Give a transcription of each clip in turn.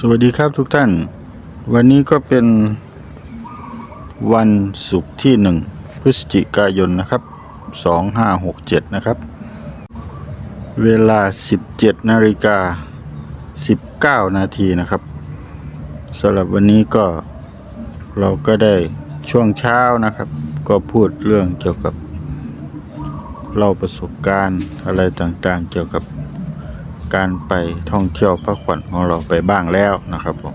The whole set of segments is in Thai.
สวัสดีครับทุกท่าน วันนี้ก็เป็นวันศุกร์ที่หนึ่งพฤศจิกายนนะครับ 2567 นะครับ เวลา 17นาฬิกา19 นาทีนะครับสำหรับวันนี้ก็เราก็ได้ช่วงเช้านะครับ ก็พูดเรื่องเกี่ยวกับเล่าประสบการณ์อะไรต่างๆ เกี่ยวกับ การไปท่องเที่ยวพักผ่อนของเราไปบ้างแล้วนะครับผม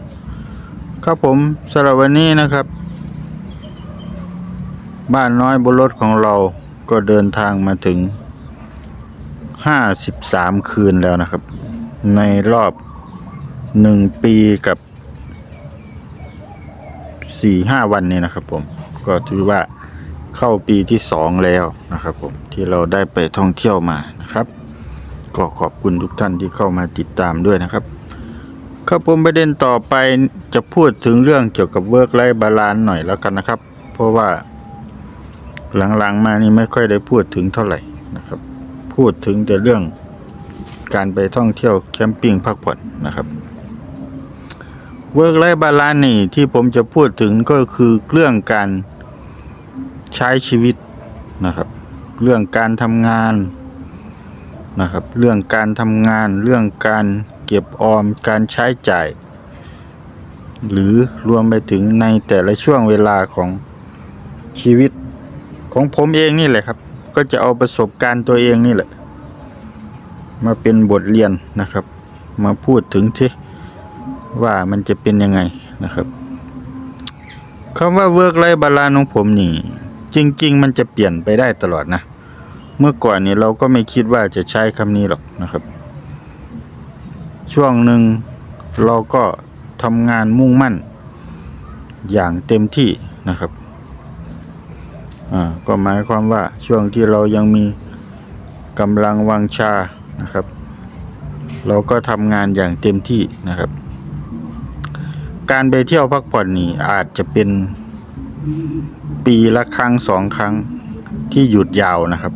ครับผมสำหรับวันนี้นะครับ บ้านน้อยบนรถของเราก็เดินทางมาถึง 53 คืนแล้วนะครับ ในรอบ 1 ปีกับ 4-5 วันนี้นะครับผมก็ถือว่าเข้าปีที่ 2 แล้วนะครับผมที่เราได้ไปท่องเที่ยวมานะครับ ก็ขอบคุณทุกท่านที่เข้ามาติดตามด้วยนะครับ ครับผมประเด็นต่อไปจะพูดถึงเรื่องเกี่ยวกับเวิร์กไลฟ์บาลานหน่อยแล้วกันนะครับ เพราะว่าหลังๆมานี่ไม่ค่อยได้พูดถึงเท่าไหร่นะครับ พูดถึงแต่เรื่องการไปท่องเที่ยวแคมปิ้งพักผ่อนนะครับเวิร์กไลฟ์บาลานนี่ที่ผมจะพูดถึงก็คือเรื่องการใช้ชีวิตนะครับ เรื่องการทำงาน นะครับ เรื่องการทำงาน เรื่องการเก็บออม การใช้จ่าย หรือรวมไปถึงในแต่ละช่วงเวลาของชีวิตของผมเองนี่แหละครับ ก็จะเอาประสบการณ์ตัวเองนี่แหละ มาเป็นบทเรียนนะครับ มาพูดถึงที่ว่ามันจะเป็นยังไงนะครับคำว่า work life balance ของผมนี่ จริง ๆ มันจะเปลี่ยนไปได้ตลอดนะ เมื่อก่อนนี่ยเราก็ไม่คิดว่าจะใช้คำนี้หรอกนะครับ ช่วงหนึ่งเราก็ทำงานมุ่งมั่น อย่างเต็มที่นะครับอ่าก็หมายความว่าช่วงที่เรายังมีกำลังวังชานะครับ เราก็ทำงานอย่างเต็มที่นะครับ การไปเที่ยวพักผ่อนนี่อาจจะเป็นปีละครั้งสองครั้งที่หยุดยาวนะครับ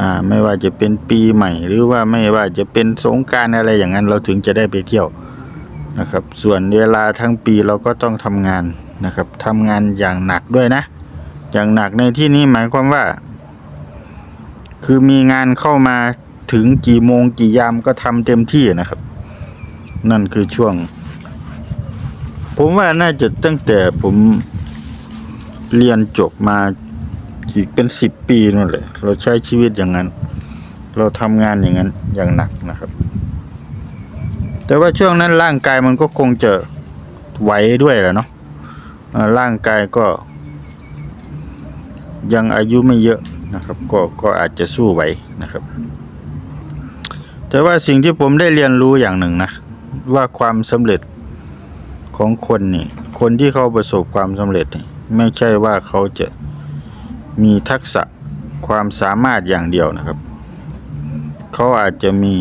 อ่าไม่ว่าจะเป็นปีใหม่ หรือว่าไม่ว่าจะเป็นสงการอะไรอย่างนั้นเราถึงจะได้ไปเที่ยวนะครับ ส่วนเวลาทั้งปีเราก็ต้องทำงานนะครับทำงานอย่างหนักด้วยนะ อย่างหนักในที่นี้หมายความว่า คือมีงานเข้ามาถึงกี่โมงกี่ยามก็ทำเต็มที่นะครับ นั่นคือช่วง ผมว่าน่าจะตั้งแต่ผมเรียนจบมา อีกเป็นสิบปีนั่นแหละเราใช้ชีวิตอย่างนั้น เราทำงานอย่างนั้นอย่างหนักนะครับ แต่ว่าช่วงนั้นร่างกายมันก็คงจะไหวด้วยแหละเนาะร่างกายก็ ยังอายุไม่เยอะนะครับ ก็ก็อาจจะสู้ไหวนะครับ แต่ว่าสิ่งที่ผมได้เรียนรู้อย่างหนึ่งนะ ว่าความสำเร็จของคนนี่ คนที่เขาประสบความสำเร็จนี่ไม่ใช่ว่าเขาจะ มีทักษะความสามารถอย่างเดียวนะครับ เขาอาจจะมี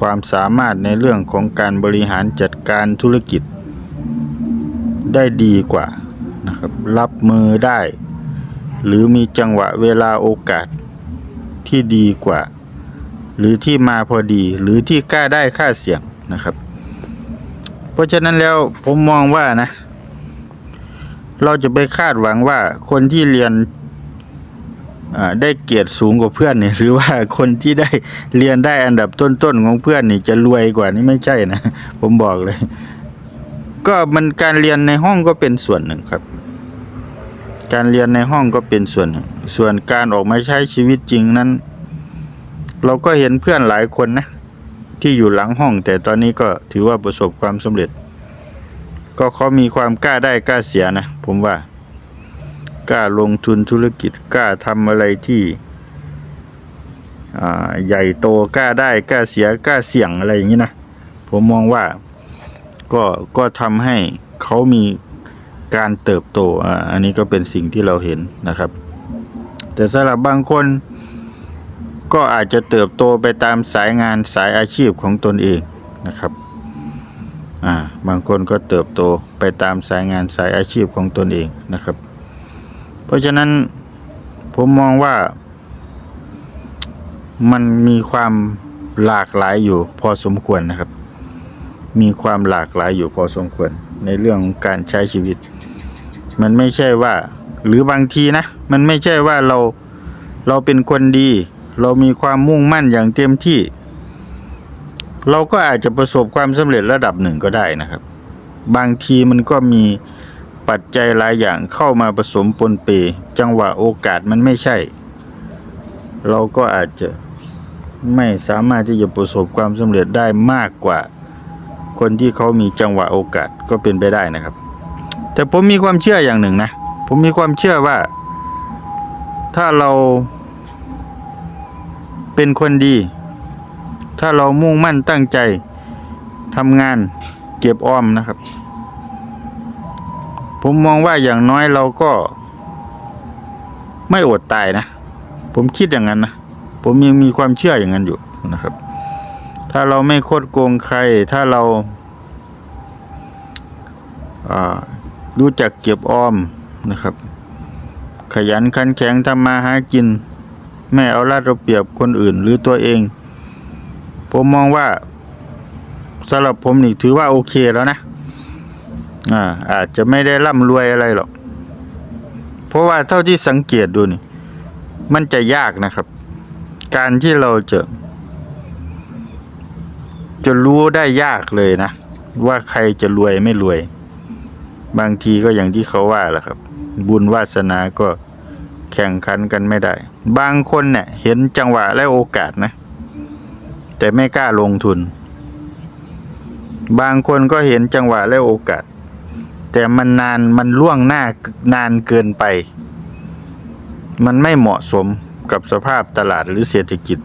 ความสามารถในเรื่องของการบริหารจัดการธุรกิจ ได้ดีกว่านะครับ รับมือได้ หรือมีจังหวะเวลาโอกาสที่ดีกว่า หรือที่มาพอดีหรือที่กล้าได้ค่าเสี่ยงนะครับ เพราะฉะนั้นแล้วผมมองว่านะ เราจะไปคาดหวังว่าคนที่เรียน ได้เกียรติสูงกว่าเพื่อนนี่หรือว่าคนที่ได้เรียนได้อันดับต้นๆของเพื่อนนี่จะรวยกว่านี่ไม่ใช่นะ ผมบอกเลย ก็มันการเรียนในห้องก็เป็นส่วนหนึ่งครับ การเรียนในห้องก็เป็นส่วนหนึ่งส่วนการออกมาใช้ชีวิตจริงนั้น เราก็เห็นเพื่อนหลายคนนะ ที่อยู่หลังห้อง แต่ตอนนี้ก็ถือว่าประสบความสำเร็จ ก็เขามีความกล้าได้กล้าเสียนะ ผมว่า กล้าลงทุนธุรกิจกล้าทำอะไรที่ใหญ่โตกล้าได้กล้าเสียกล้าเสี่ยงอะไรอย่างนี้นะผมมองว่าก็ก็ทำให้เขามีการเติบโตอ,อันนี้ก็เป็นสิ่งที่เราเห็นนะครับ แต่สำหรับบางคนก็อาจจะเติบโตไปตามสายงานสายอาชีพของตนเองนะครับบางคนก็เติบโตไปตามสายงานสายอาชีพของตนเองนะครับ ราะฉะนั้นผมมองว่ามันมีความหลากหลายอยู่พอสมควรนะครับ มีความหลากหลายอยู่พอสมควร ในเรื่องของการใช้ชีวิต มันไม่ใช่ว่า หรือบางทีนะ มันไม่ใช่ว่าเราเราเป็นคนดี เรามีความมุ่งมั่นอย่างเต็มที่ เราก็อาจจะประสบความสำเร็จระดับหนึ่งก็ได้นะครับ บางทีมันก็มี ปัจจัยหลายอย่างเข้ามาผสมปนเปจังหวะโอกาสมันไม่ใช่ เราก็อาจจะไม่สามารถที่จะประสบความสำเร็จได้มากกว่า คนที่เขามีจังหวะโอกาสก็เป็นไปได้นะครับ แต่ผมมีความเชื่ออย่างหนึ่งนะ ผมมีความเชื่อว่า ถ้าเราเป็นคนดี ถ้าเรามุ่งมั่นตั้งใจทำงานเก็บออมนะครับ ผมมองว่าอย่างน้อยเราก็ ไม่อดตายนะ ผมคิดอย่างนั้นนะ ผมยังมีความเชื่ออย่างนั้นอยู่นะครับ ถ้าเราไม่โคดโกงใคร ถ้าเรารู้จักเก็บออมนะครับ ขยันขันแข็งทำมาหากิน ไม่เอารัดเอาเปรียบคนอื่นหรือตัวเอง ผมมองว่าสำหรับผมนี่ถือว่าโอเคแล้วนะ อ่าอาจจะไม่ได้ร่ำรวยอะไรหรอก เพราะว่าเท่าที่สังเกตดูนี่ มันจะยากนะครับ การที่เราจะจะรู้ได้ยากเลยนะ ว่าใครจะรวยไม่รวย บางทีก็อย่างที่เขาว่าแหละครับ บุญวาสนาก็แข่งขันกันไม่ได้ บางคนเนี่ยเห็นจังหวะและโอกาสนะ แต่ไม่กล้าลงทุน บางคนก็เห็นจังหวะและโอกาส แต่มันนานมันล่วงหน้านานเกินไป มันไม่เหมาะสมกับสภาพตลาดหรือเศรษฐกิจ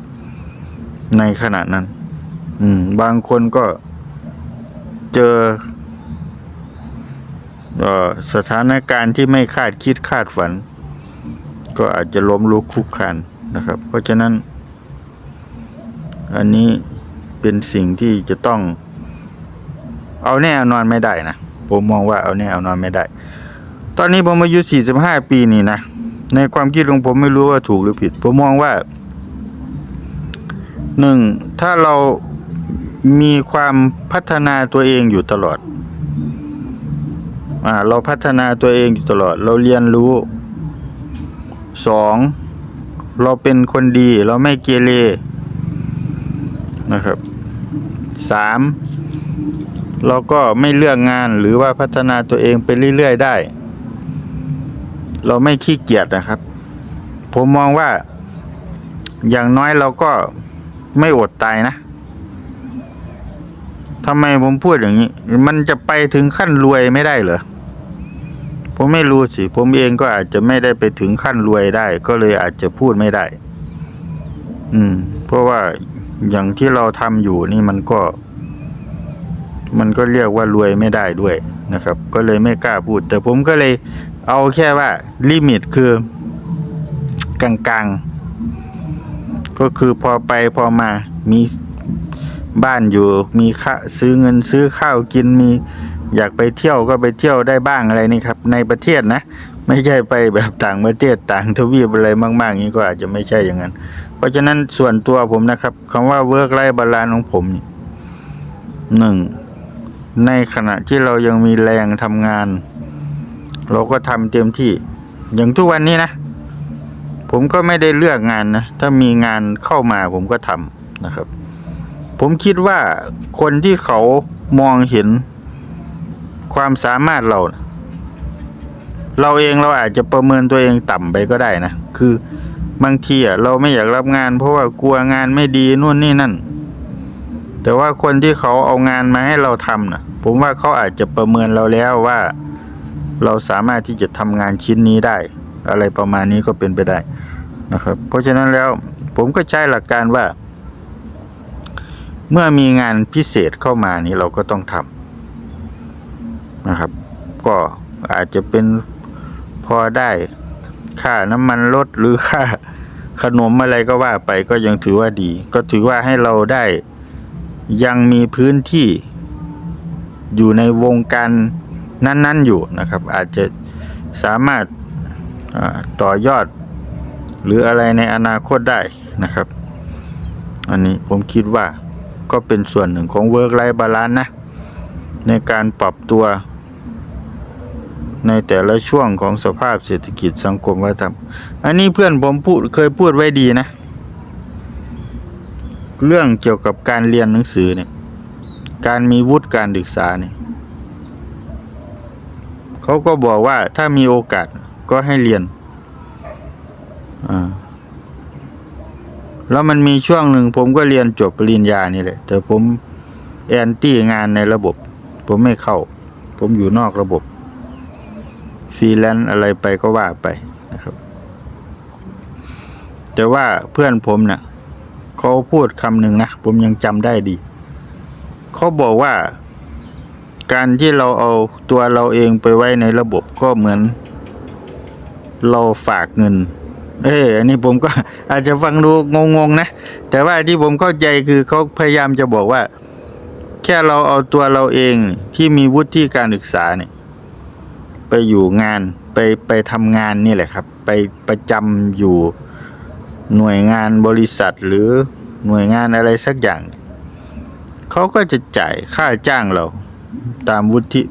ในขณะนั้น อืม บางคนก็เจอสถานการณ์ที่ไม่คาดคิดคาดฝัน ก็อาจจะล้มลุกคลุกคลานนะครับ เพราะฉะนั้น อันนี้เป็นสิ่งที่จะต้อง เอาแน่นอนไม่ได้นะ ผมมองว่าเอาแน่เอานอนไม่ได้ ตอนนี้ผมอายุ 45 ปีนี่นะ ในความคิดของผมไม่รู้ว่าถูกหรือผิด ผมมองว่าหนึ่งถ้าเรามีความพัฒนาตัวเองอยู่ตลอดอ่าเราพัฒนาตัวเองอยู่ตลอด เราเรียนรู้สองเราเป็นคนดี เราไม่เกเรนะครับสาม เราก็ไม่เลือกงานหรือว่าพัฒนาตัวเองไปเรื่อยๆได้ เราไม่ขี้เกียจนะครับ ผมมองว่า อย่างน้อยเราก็ไม่อดตายนะทำไมผมพูดอย่างนี้ มันจะไปถึงขั้นรวยไม่ได้เหรอผมไม่รู้สิ ผมเองก็อาจจะไม่ได้ไปถึงขั้นรวยได้ ก็เลยอาจจะพูดไม่ได้ อืม เพราะว่าอย่างที่เราทำอยู่นี่มันก็ มันก็เรียกว่ารวยไม่ได้ด้วยนะครับ ก็เลยไม่กล้าพูด แต่ผมก็เลยเอาแค่ว่าลิมิตคือกลางๆ ก็คือพอไปพอมามีบ้านอยู่มีค่าซื้อเงินซื้อข้าวกินมีอยากไปเที่ยวก็ไปเที่ยวได้บ้างอะไรนี่ครับ ในประเทศนะ ไม่ใช่ไปแบบต่างประเทศต่างทวีปอะไรมากๆนี้ก็อาจจะไม่ใช่อย่างนั้น เพราะฉะนั้นส่วนตัวผมนะครับคำว่า work life balance ของผมนี่หนึ่ง ในขณะที่เรายังมีแรงทำงาน เราก็ทำเต็มที่ อย่างทุกวันนี้นะ ผมก็ไม่ได้เลือกงานนะ ถ้ามีงานเข้ามาผมก็ทำนะครับ ผมคิดว่าคนที่เขามองเห็นความสามารถเรา เราเองเราอาจจะประเมินตัวเองต่ำไปก็ได้นะ คือบางทีอะเราไม่อยากรับงานเพราะว่ากลัวงานไม่ดีนู่นนี่นั่น แต่ว่าคนที่เขาเอางานมาให้เราทำนะ ผมว่าเขาอาจจะประเมินเราแล้วว่า เราสามารถที่จะทำงานชิ้นนี้ได้ อะไรประมาณนี้ก็เป็นไปได้นะครับ เพราะฉะนั้นแล้วผมก็ใช้หลักการว่า เมื่อมีงานพิเศษเข้ามานี้เราก็ต้องทำนะครับ ก็อาจจะเป็นพอได้ค่าน้ำมันรถหรือค่าขนมอะไรก็ว่าไปก็ยังถือว่าดี ก็ถือว่าให้เราได้ยังมีพื้นที่ อยู่ในวงการนั้น ๆ อยู่นะครับ อาจจะสามารถต่อยอดหรืออะไรในอนาคตได้นะครับ อันนี้ผมคิดว่าก็เป็นส่วนหนึ่งของ work life balance นะ ในการปรับตัว ในแต่ละช่วงของสภาพเศรษฐกิจสังคมวัฒนธรรมอันนี้เพื่อนผมพูดเคยพูดไว้ดีนะ เรื่องเกี่ยวกับการเรียนหนังสือเนี่ย การมีวุฒิการศึกษาเนี่ยเขาก็บอกว่าถ้ามีโอกาสก็ให้เรียนอ่าแล้วมันมีช่วงหนึ่งผมก็เรียนจบปริญญานี่แหละ แต่ผมแอนตี้งานในระบบ ผมไม่เข้า ผมอยู่นอกระบบฟรีแลนซ์อะไรไปก็ว่าไปนะครับ แต่ว่าเพื่อนผมนะ่ะเขาพูดคำหนึ่งนะ ผมยังจำได้ดี เขาบอกว่า การที่เราเอาตัวเราเองไปไว้ในระบบก็เหมือน เราฝากเงิน เอออันนี้ผมก็อาจจะฟังดูงงๆนะ แต่ว่าที่ผมเข้าใจคือเขาพยายามจะบอกว่า แค่เราเอาตัวเราเองที่มีวุฒิการศึกษาเนี่ยไปอยู่งานไปไปทำงานนี่แหละครับ ไปประจำอยู่หน่วยงานบริษัทหรือหน่วยงานอะไรสักอย่าง เขาก็จะจ่ายค่าจ้างเราตามวุฒิ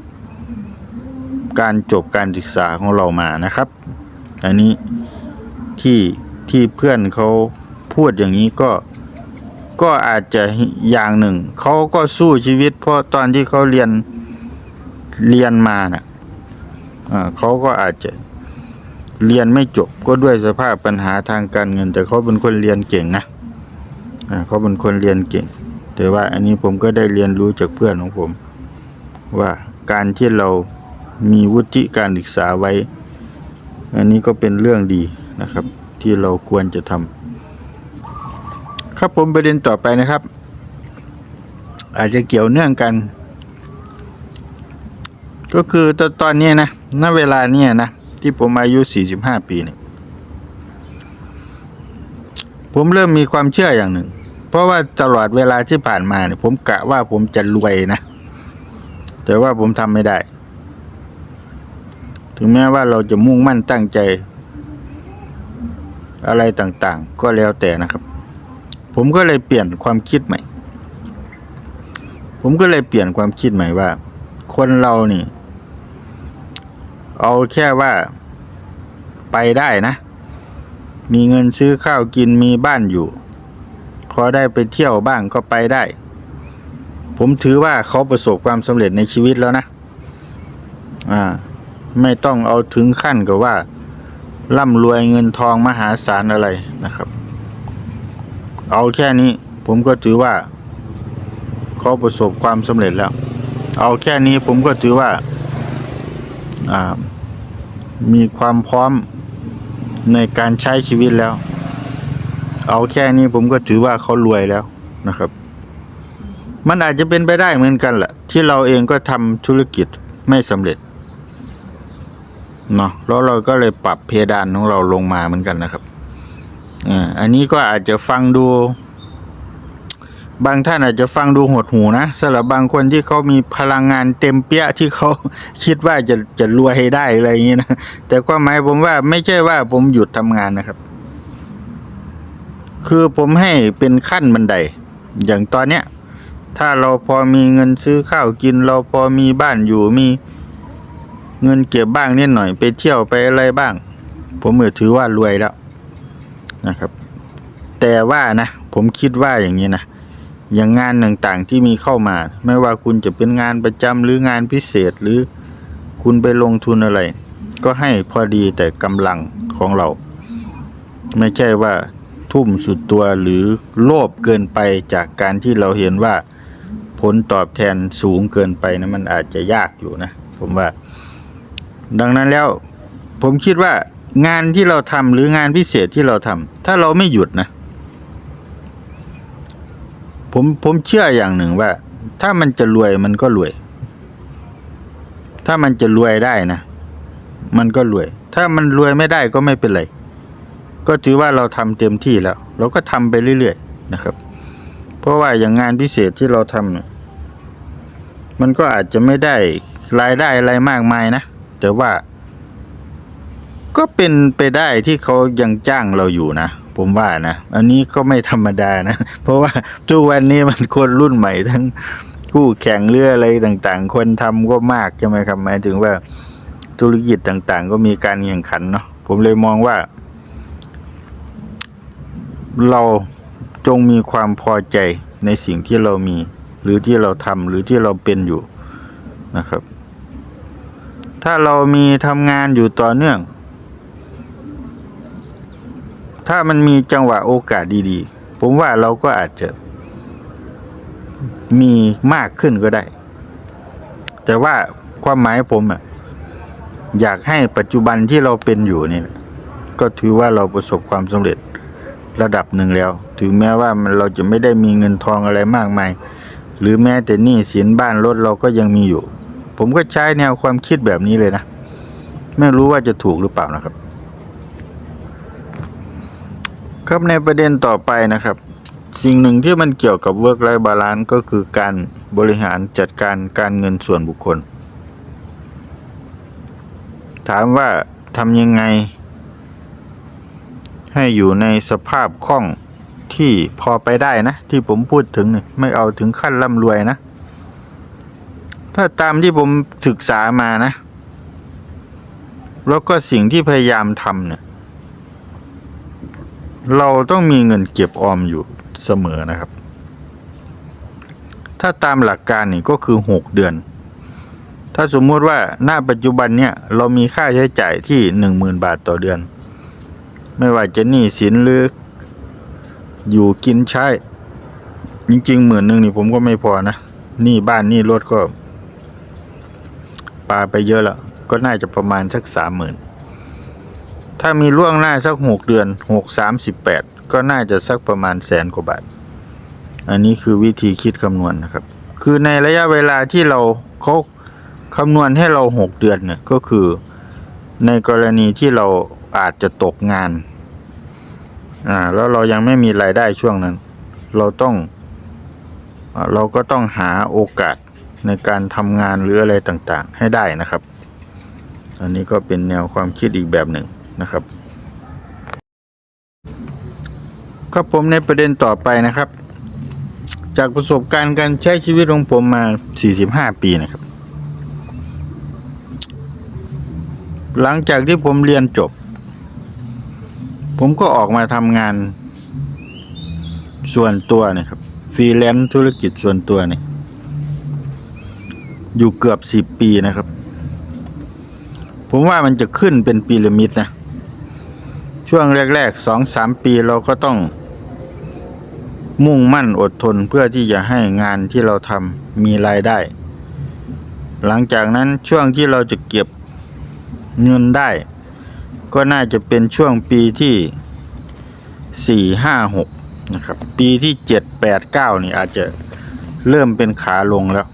การจบการศึกษาของเรามานะครับ อันนี้ที่ที่เพื่อนเขาพูดอย่างนี้ก็ก็อาจจะอย่างหนึ่ง เขาก็สู้ชีวิต เพราะตอนที่เขาเรียนเรียนมาน่ะอ่าเขาก็อาจจะเรียนไม่จบก็ด้วยสภาพปัญหาทางการเงิน แต่เขาเป็นคนเรียนเก่งนะเขาเป็นคนเรียนเก่ง แต่ว่าอันนี้ผมก็ได้เรียนรู้จากเพื่อนของผม ว่าการที่เรามีวุฒิการศึกษาไว้ อันนี้ก็เป็นเรื่องดีนะครับ ที่เราควรจะทำครับผมประเด็นต่อไปนะครับ อาจจะเกี่ยวเนื่องกัน ก็คือตอนตอนนี้นะณเวลาเนี้ยนะที่ผมอายุ 45 ปีเนี่ยผมเริ่มมีความเชื่ออย่างหนึ่ง เพราะว่าตลอดเวลาที่ผ่านมาเนี่ยผมกะว่าผมจะรวยนะ แต่ว่าผมทำไม่ได้ ถึงแม้ว่าเราจะมุ่งมั่นตั้งใจ อะไรต่างๆ ก็แล้วแต่นะครับ ผมก็เลยเปลี่ยนความคิดใหม่ ผมก็เลยเปลี่ยนความคิดใหม่ว่า คนเรานี่ เอาแค่ว่าไปได้นะ มีเงินซื้อข้าวกินมีบ้านอยู่ อได้ไปเที่ยวบ้างก็ไปได้ ผมถือว่าเขาประสบความสำเร็จในชีวิตแล้วนะ อ่า ไม่ต้องเอาถึงขั้นกับว่าร่ำรวยเงินทองมหาศาลอะไรนะครับ เอาแค่นี้ผมก็ถือว่าเขาประสบความสำเร็จแล้ว เอาแค่นี้ผมก็ถือว่าอ่ามีความพร้อมในการใช้ชีวิตแล้ว เอาแค่นี้ผมก็ถือว่าเขารวยแล้วนะครับ มันอาจจะเป็นไปได้เหมือนกันแหละที่เราเองก็ทำธุรกิจไม่สำเร็จเนาะแล้วเราก็เลยปรับเพดานของเราลงมาเหมือนกันนะครับอ่าอันนี้ก็อาจจะฟังดู บางท่านอาจจะฟังดูหดหูนะสำหรับบางคนที่เขามีพลังงานเต็มเปี้ยที่เขาคิดว่าจะจะรวยได้อะไรอย่างนี้นะแต่ความหมายผมว่าไม่ใช่ว่าผมหยุดทำงานนะครับ คือผมให้เป็นขั้นบันได อย่างตอนเนี้ย ถ้าเราพอมีเงินซื้อข้าวกิน เราพอมีบ้านอยู่มี เงินเก็บบ้างนิดหน่อยไปเที่ยวไปอะไรบ้าง ผมเอถือว่ารวยแล้วนะครับ แต่ว่านะผมคิดว่าอย่างนี้นะอย่างงานต่างๆที่มีเข้ามา ไม่ว่าคุณจะเป็นงานประจำหรืองานพิเศษหรือคุณไปลงทุนอะไร ก็ให้พอดีแต่กำลังของเรา ไม่ใช่ว่า ทุ่มสุดตัวหรือโลภเกินไปจากการที่เราเห็นว่าผลตอบแทนสูงเกินไปนะมันอาจจะยากอยู่นะ ผมว่า ดังนั้นแล้วผมคิดว่างานที่เราทำหรืองานพิเศษที่เราทำถ้าเราไม่หยุดนะ ผมผมเชื่ออย่างหนึ่งว่า ถ้ามันจะรวยมันก็รวย ถ้ามันจะรวยได้นะ มันก็รวย ถ้ามันรวยไม่ได้ก็ไม่เป็นไร ก็ถือว่าเราทำเต็มที่แล้ว เราก็ทำไปเรื่อยๆนะครับ เพราะว่าอย่างงานพิเศษที่เราทำเนี่ยมันก็อาจจะไม่ได้รายได้อะไรมากมายนะ แต่ว่า ก็เป็นไปได้ที่เขายังจ้างเราอยู่นะ ผมว่านะ อันนี้ก็ไม่ธรรมดานะ เพราะว่าทุกวันนี้มันคนรุ่นใหม่ทั้งคู่แข่งเรืออะไรต่างๆ คนทำก็มากใช่ไหมครับหมายถึงว่าธุรกิจต่างๆ ก็มีการแข่งขันเนาะผมเลยมองว่า เราจงมีความพอใจในสิ่งที่เรามี หรือที่เราทำหรือที่เราเป็นอยู่นะครับ ถ้าเรามีทำงานอยู่ต่อเนื่อง ถ้ามันมีจังหวะโอกาสดีๆ ผมว่าเราก็อาจจะมีมากขึ้นก็ได้ แต่ว่าความหมายผมอะอยากให้ปัจจุบันที่เราเป็นอยู่นี่ก็ถือว่าเราประสบความสำเร็จ ระดับหนึ่งแล้ว ถึงแม้ว่ามันเราจะไม่ได้มีเงินทองอะไรมากมาย หรือแม้แต่หนี้สินบ้านรถเราก็ยังมีอยู่ ผมก็ใช้แนวความคิดแบบนี้เลยนะ ไม่รู้ว่าจะถูกหรือเปล่านะครับ ครับในประเด็นต่อไปนะครับ สิ่งหนึ่งที่มันเกี่ยวกับ work life balance ก็คือการบริหารจัดการการเงินส่วนบุคคล ถามว่าทำยังไง ให้อยู่ในสภาพคล่องที่พอไปได้นะ ที่ผมพูดถึงเนี่ยไม่เอาถึงขั้นร่ำรวยนะ ถ้าตามที่ผมศึกษามานะ แล้วก็สิ่งที่พยายามทำเนี่ย เราต้องมีเงินเก็บออมอยู่เสมอนะครับ ถ้าตามหลักการนี่ก็คือหกเดือน ถ้าสมมติว่าหน้าปัจจุบันเนี่ยเรามีค่าใช้จ่ายที่หนึ่งหมื่นบาทต่อเดือน ไม่ว่าจะหนี้สินหรืออยู่กินใช้ จริงๆหมื่นหนึ่งนี่ผมก็ไม่พอนะหนี้บ้านหนี้รถก็ปาไปเยอะแล้วก็น่าจะประมาณสักสามหมื่นถ้ามีล่วงหน้าสักหกเดือนหกสามสิบแปดก็น่าจะสักประมาณแสนกว่าบาท อันนี้คือวิธีคิดคำนวณนะครับ คือในระยะเวลาที่เราเขาคำนวณให้เราหกเดือนเนี่ยก็คือในกรณีที่เราอาจจะตกงาน อ่า แล้วเรายังไม่มีรายได้ช่วงนั้น เราต้อง เราก็ต้องหาโอกาสในการทำงานหรืออะไรต่างๆ ให้ได้นะครับ อันนี้ก็เป็นแนวความคิดอีกแบบหนึ่งนะครับครับผมในประเด็นต่อไปนะครับ จากประสบการณ์การใช้ชีวิตของผมมา 45 ปีนะครับ หลังจากที่ผมเรียนจบ ผมก็ออกมาทำงาน ส่วนตัวนะครับฟรีแลนซ์ธุรกิจส่วนตัวเนี่ยอยู่เกือบ10ปีนะครับ ผมว่ามันจะขึ้นเป็นพีระมิดนะ ช่วงแรกๆสองสามปีเราก็ต้อง มุ่งมั่นอดทนเพื่อที่จะให้งานที่เราทำมีรายได้ หลังจากนั้นช่วงที่เราจะเก็บเงินได้ ก็น่าจะเป็นช่วงปีที่สี่ห้าหกนะครับ ปีที่เจ็ดแปดเก้านี่อาจจะเริ่มเป็นขาลงแล้ว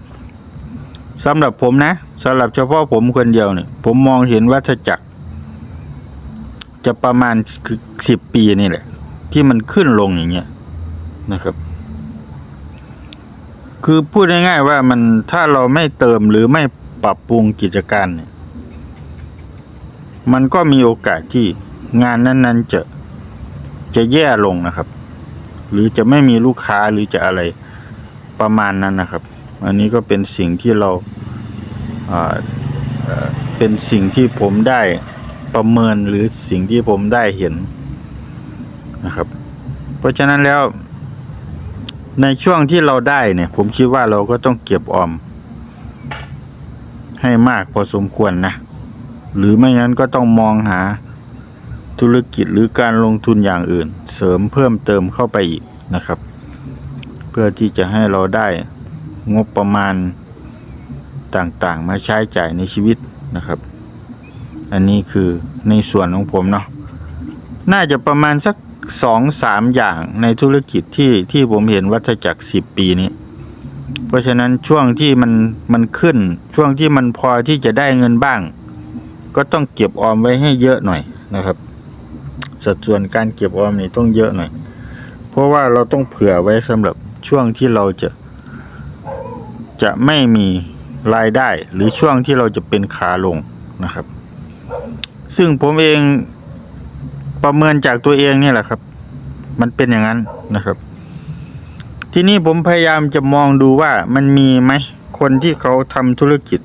สำหรับผมนะสำหรับเฉพาะผมคนเดียวเนี่ยผมมองเห็นวัฏจักร จะประมาณสิบปีนี่แหละ ที่มันขึ้นลงอย่างเงี้ยนะครับ คือพูดง่ายๆว่ามันถ้าเราไม่เติมหรือไม่ปรับปรุงกิจการเนี่ย มันก็มีโอกาสที่งานนั้น ๆ จะจะแย่ลงนะครับ หรือจะไม่มีลูกค้าหรือจะอะไรประมาณนั้นนะครับ อันนี้ก็เป็นสิ่งที่เราเป็นสิ่งที่ผมได้ประเมินหรือสิ่งที่ผมได้เห็นนะครับ เพราะฉะนั้นแล้วในช่วงที่เราได้เนี่ย ผมคิดว่าเราก็ต้องเก็บออม ให้มากพอสมควรนะ หรือไม่งั้นก็ต้องมองหาธุรกิจหรือการลงทุนอย่างอื่น เสริมเพิ่มเติมเข้าไปอีกนะครับ เพื่อที่จะให้เราได้งบประมาณต่างๆ มาใช้จ่ายในชีวิตนะครับ อันนี้คือในส่วนของผมเนาะน่าจะประมาณสักสองสามอย่างในธุรกิจที่ที่ผมเห็นวัฏจักรสิบปีนี้ เพราะฉะนั้นช่วงที่มันมันขึ้นช่วงที่มันพอที่จะได้เงินบ้าง ก็ต้องเก็บออมไว้ให้เยอะหน่อยนะครับ สัดส่วนการเก็บออมนี่ต้องเยอะหน่อย เพราะว่าเราต้องเผื่อไว้สำหรับช่วงที่เราจะ จะไม่มีรายได้หรือช่วงที่เราจะเป็นขาลงนะครับ ซึ่งผมเองประเมินจากตัวเองนี่แหละครับ มันเป็นอย่างนั้นนะครับ ทีนี้ผมพยายามจะมองดูว่ามันมีไหมคนที่เขาทำธุรกิจ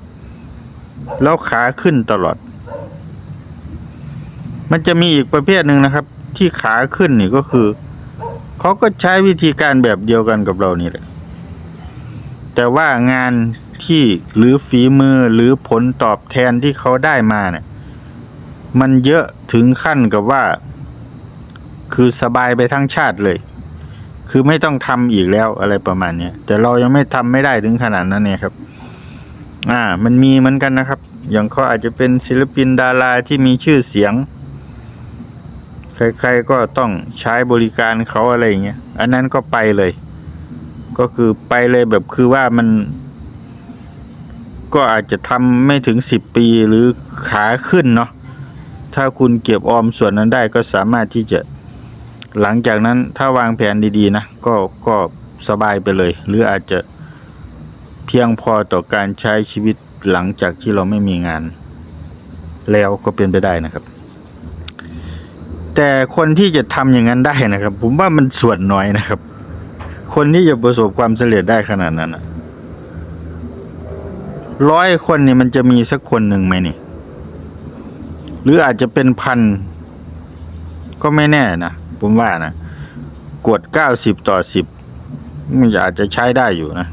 แล้วขาขึ้นตลอด มันจะมีอีกประเภทหนึ่งนะครับ ที่ขาขึ้นนี่ก็คือเขาก็ใช้วิธีการแบบเดียวกันกับเรานี่แหละแต่ว่างานที่หรือฝีมือหรือผลตอบแทนที่เขาได้มาเนี่ย มันเยอะถึงขั้นกับว่า คือสบายไปทั้งชาติเลย คือไม่ต้องทำอีกแล้วอะไรประมาณนี้แต่เรายังไม่ทำไม่ได้ถึงขนาดนั้นเนี่ยครับ อ่า มันมีเหมือนกันนะครับ อย่างเขาอาจจะเป็นศิลปินดาราที่มีชื่อเสียง ใครๆก็ต้องใช้บริการเขาอะไรอย่างเงี้ยอันนั้นก็ไปเลย ก็คือไปเลยแบบคือว่ามัน ก็อาจจะทำไม่ถึงสิบปีหรือขาขึ้นเนาะถ้าคุณเก็บออมส่วนนั้นได้ก็สามารถที่จะหลังจากนั้นถ้าวางแผนดีๆนะก็ก็สบายไปเลย หรืออาจจะเพียงพอต่อการใช้ชีวิตหลังจากที่เราไม่มีงาน แล้วก็เป็นไปได้นะครับ แต่คนที่จะทำอย่างนั้นได้นะครับ ผมว่ามันส่วนน้อยนะครับ คนที่จะประสบความสำเร็จได้ขนาดนั้นร้อยคนนี่มันจะมีสักคนหนึ่งไหมนี่ หรืออาจจะเป็นพัน ก็ไม่แน่นะผมว่านะกด90ต่อ10มันอาจจะใช้ได้อยู่นะ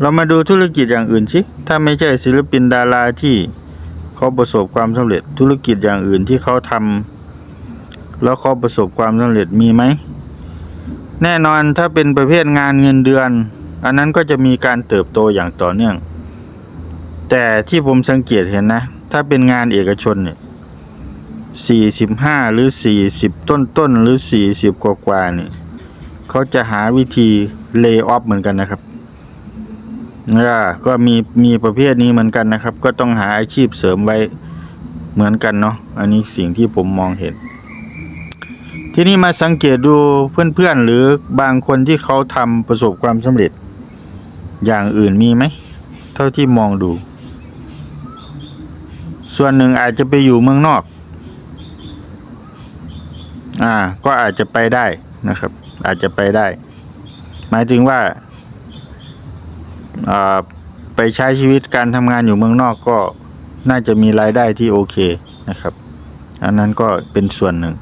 เรามาดูธุรกิจอย่างอื่นสิถ้าไม่ใช่ศิลปินดาราที่เขาประสบความสำเร็จธุรกิจอย่างอื่นที่เขาทำ แล้วเขาประสบความสำเร็จมีไหม แน่นอนถ้าเป็นประเภทงานเงินเดือน อันนั้นก็จะมีการเติบโตอย่างต่อเนื่อง แต่ที่ผมสังเกตเห็นนะ ถ้าเป็นงานเอกชนเนี่ยสี่สิบห้าหรือสี่สิบต้นต้นหรือสี่สิบกว่ากว่านี่เขาจะหาวิธีเล y o อ f เหมือนกันนะครับอ่ก็มีมีประเภทนี้เหมือนกันนะครับ ก็ต้องหาอาชีพเสริมไว้เหมือนกันเนาะอันนี้สิ่งที่ผมมองเห็น ที่นี่มาสังเกตดูเพื่อนๆ หรือบางคนที่เขาทำประสบความสำเร็จ อย่างอื่นมีไหม เท่าที่มองดู ส่วนหนึ่งอาจจะไปอยู่เมืองนอก อ่า ก็อาจจะไปได้นะครับ อาจจะไปได้ หมายถึงว่าอ่าไปใช้ชีวิตการทำงานอยู่เมืองนอกก็น่าจะมีรายได้ที่โอเคนะครับ อันนั้นก็เป็นส่วนหนึ่ง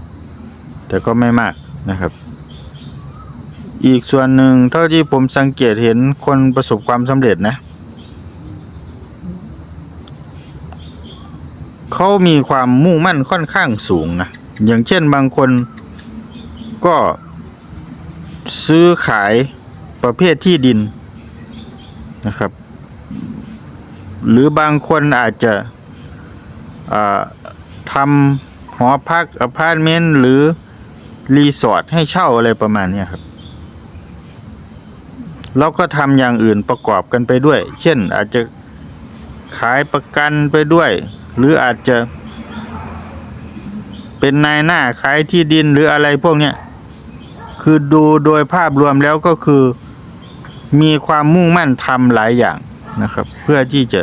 แต่ก็ไม่มากนะครับ อีกส่วนหนึ่งเท่าที่ผมสังเกตเห็นคนประสบความสำเร็จนะเขามีความมุ่งมั่นค่อนข้างสูงนะอย่างเช่นบางคนก็ซื้อขายประเภทที่ดินนะครับ หรือบางคนอาจจะทำหอพักอพาร์ตเมนต์หรือ รีสอร์ทให้เช่าอะไรประมาณนี้ครับ แล้วก็ทำอย่างอื่นประกอบกันไปด้วย เช่นอาจจะขายประกันไปด้วย หรืออาจจะ เป็นนายหน้าขายที่ดินหรืออะไรพวกนี้คือดูโดยภาพรวมแล้วก็คือมีความมุ่งมั่นทำหลายอย่างนะครับ เพื่อที่จะ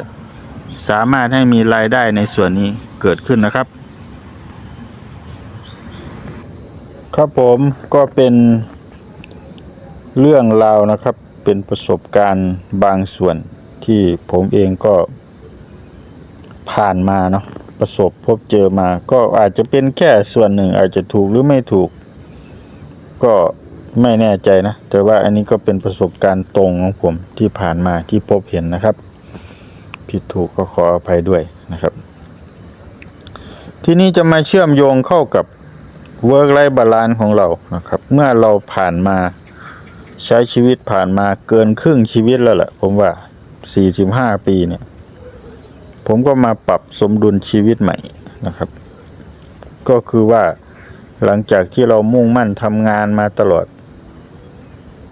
สามารถให้มีรายได้ในส่วนนี้เกิดขึ้นนะครับ ครับผมก็เป็นเรื่องราวนะครับ เป็นประสบการณ์บางส่วนที่ผมเองก็ผ่านมาเนาะประสบพบเจอมา ก็อาจจะเป็นแค่ส่วนหนึ่ง อาจจะถูกหรือไม่ถูก ก็ไม่แน่ใจนะ แต่ว่าอันนี้ก็เป็นประสบการณ์ตรงของผมที่ผ่านมาที่พบเห็นนะครับ ผิดถูกก็ขออภัยด้วยนะครับ ที่นี้จะมาเชื่อมโยงเข้ากับ work life balance ของเรานะครับ เมื่อเราผ่านมาใช้ชีวิตผ่านมาเกินครึ่งชีวิตแล้วแหละผมว่า 45 ปีเนี่ย ผมก็มาปรับสมดุลชีวิตใหม่นะครับ ก็คือว่าหลังจากที่เรามุ่งมั่นทำงานมาตลอด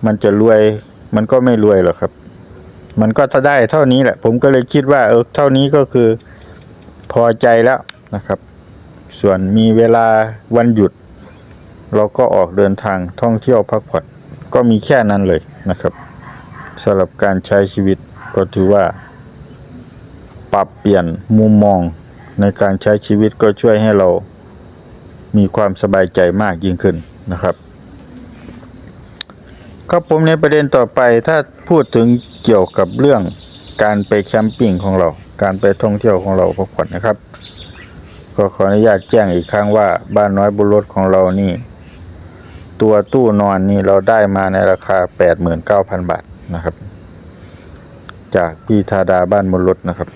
มันจะรวยมันก็ไม่รวยหรอกครับ มันก็จะได้เท่านี้แหละ ผมก็เลยคิดว่าเออเท่านี้ก็คือพอใจแล้วนะครับ ส่วนมีเวลาวันหยุด เราก็ออกเดินทางท่องเที่ยวพักผ่อนก็มีแค่นั้นเลยนะครับสำหรับการใช้ชีวิตก็ถือว่า ปรับเปลี่ยนมุมมองในการใช้ชีวิตก็ช่วยให้เรามีความสบายใจมากยิ่งขึ้นนะครับครับผมในประเด็นต่อไปถ้าพูดถึงเกี่ยวกับเรื่องการไปแคมปิ้งของเรา การไปท่องเที่ยวของเราพักผ่อนนะครับ ก็ขออนุญาตแจ้งอีกครั้งว่าบ้านน้อยบุญรถของเรานี่ ตัวตู้นอนนี่เราได้มาในราคา 89,000 บาทนะครับ จากพี่ธาดาบ้านบุญรถนะครับ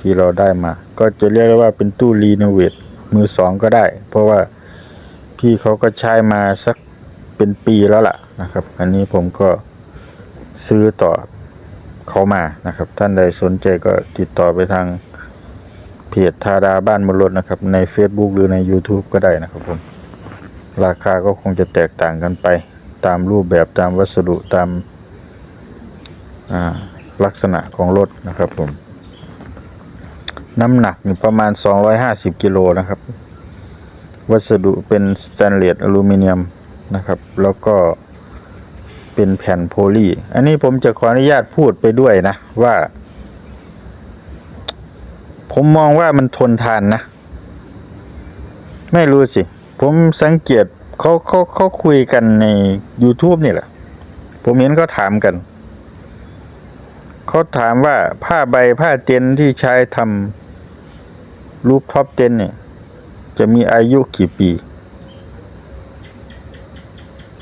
ที่เราได้มา ก็จะเรียกได้ว่าเป็นตู้รีโนเวทมือสองก็ได้ เพราะว่าพี่เขาก็ใช้มาสักเป็นปีแล้วล่ะนะครับ อันนี้ผมก็ซื้อต่อเขามานะครับ ท่านใดสนใจก็ติดต่อไปทาง เพจธาดาบ้านมรดนะครับ ใน Facebook หรือใน YouTube ก็ได้นะครับผม ราคาก็คงจะแตกต่างกันไป ตามรูปแบบตามวัสดุตามลักษณะของรถนะครับผม น้ำหนักประมาณ 250 กิโลนะครับ วัสดุเป็นสแตนเลสอลูมิเนียมนะครับ แล้วก็เป็นแผ่นโพลี อันนี้ผมจะขออนุญาตพูดไปด้วยนะว่า ผมมองว่ามันทนทานนะ ไม่รู้สิ ผมสังเกตเขาเขาเขาคุยกันใน YouTube นี่แหละ ผมเห็นเขาถามกัน เขาถามว่าผ้าใบผ้าเต็นที่ใช้ทำรูปท็อปเต็นเนี่ย จะมีอายุกี่ปี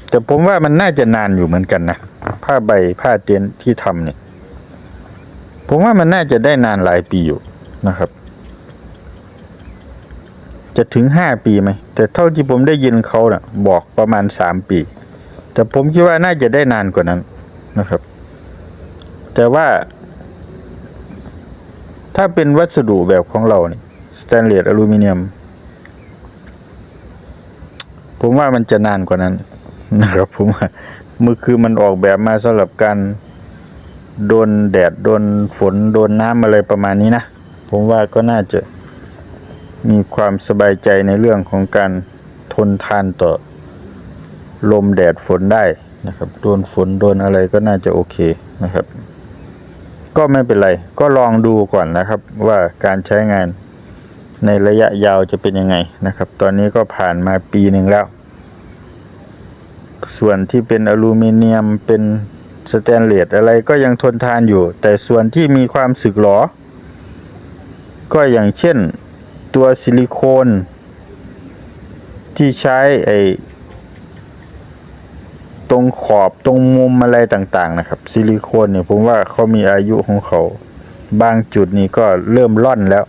แต่ผมว่ามันน่าจะนานอยู่เหมือนกันนะ ผ้าใบผ้าเต็นที่ทำเนี่ย ผมว่ามันน่าจะได้นานหลายปีอยู่ นะครับ จะถึงห้าปีไหม แต่เท่าที่ผมได้ยินเขาเนะ่ะ บอกประมาณสามปี แต่ผมคิดว่าน่าจะได้นานกว่านั้นนะครับ แต่ว่า ถ้าเป็นวัสดุแบบของเราเนี่ยสแตนเลสอลูมิเนียม ผมว่ามันจะนานกว่านั้นนะครับผมว่ามือคือมันออกแบบมาสำหรับการโดนแดด โดนฝน โดนน้ำอะไรประมาณนี้นะ ผมว่าก็น่าจะมีความสบายใจในเรื่องของการทนทานต่อลมแดดฝนได้นะครับโดนฝนโดนอะไรก็น่าจะโอเคนะครับ ก็ไม่เป็นไร ก็ลองดูก่อนนะครับว่าการใช้งานในระยะยาวจะเป็นยังไงนะครับ ตอนนี้ก็ผ่านมาปีหนึ่งแล้ว ส่วนที่เป็นอลูมิเนียมเป็นสแตนเลสอะไรก็ยังทนทานอยู่ แต่ส่วนที่มีความสึกหรอ ก็อย่างเช่นตัวซิลิโคน ที่ใช้ไอตรงขอบตรงมุมอะไรต่างๆนะครับ ซิลิโคนเนี่ยผมว่าเขามีอายุของเขา บางจุดนี่ก็เริ่มล่อนแล้ว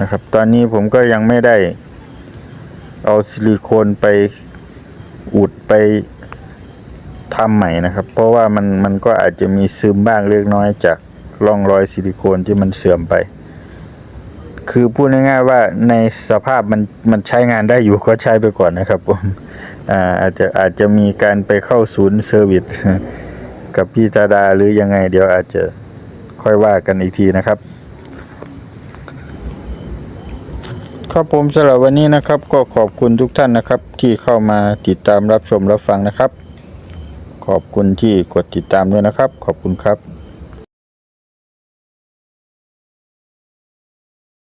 นะครับ ตอนนี้ผมก็ยังไม่ได้เอาซิลิโคนไปอุดไปทำใหม่นะครับ เพราะว่ามันมันก็อาจจะมีซึมบ้างเล็กน้อยจากร่องรอยซิลิโคนที่มันเสื่อมไป คือพูดง่ายๆว่าในสภาพมันมันใช้งานได้อยู่ก็ใช้ไปก่อนนะครับผมอาอาจจะอาจจะมีการไปเข้าศูนย์เซอร์วิสกับพี่ตาดาหรือยังไงเดี๋ยวอาจจะค่อยว่ากันอีกทีนะครับครับผมสำหรับวันนี้นะครับ ก็ขอบคุณทุกท่านนะครับ ที่เข้ามาติดตามรับชมรับฟังนะครับ ขอบคุณที่กดติดตามด้วยนะครับ ขอบคุณครับ